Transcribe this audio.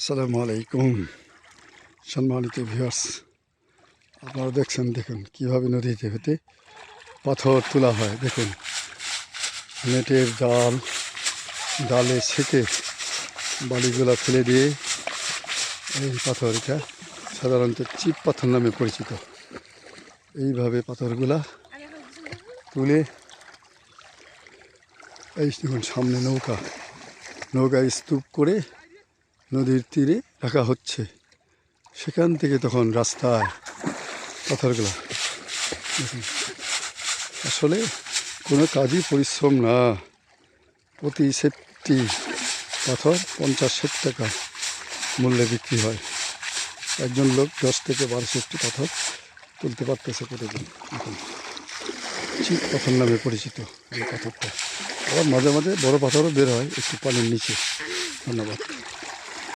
আসসালামু আলাইকুম। সম্মানিত ভিউয়ার্স আপনারা দেখছেন, দেখুন কীভাবে নদীতে হতে পাথর তোলা হয়। দেখুন, নেটের জাল জালে ছেঁকে বালিগুলা ফেলে দিয়ে এই পাথর এটা সাধারণত চিপ পাথর নামে পরিচিত। এইভাবে পাথরগুলা তুলে এই দেখুন, সামনে নৌকা, নৌকায় স্তূপ করে নদীর তীরে রাখা হচ্ছে। সেখান থেকে তখন রাস্তায় পাথরগুলো। আসলে কোনো কাজই পরিশ্রম না। প্রতি সেটটি পাথর পঞ্চাশ ষাট টাকা মূল্যে বিক্রি হয়। একজন লোক দশ থেকে বারো সেটটি পাথর তুলতে পারতেছে প্রতিদিন। দেখুন চিপ পাথর নামে পরিচিত এই পাথরটা। আবার মাঝে মাঝে বড় পাথরও বের হয় একটু পানির নিচে। ধন্যবাদ।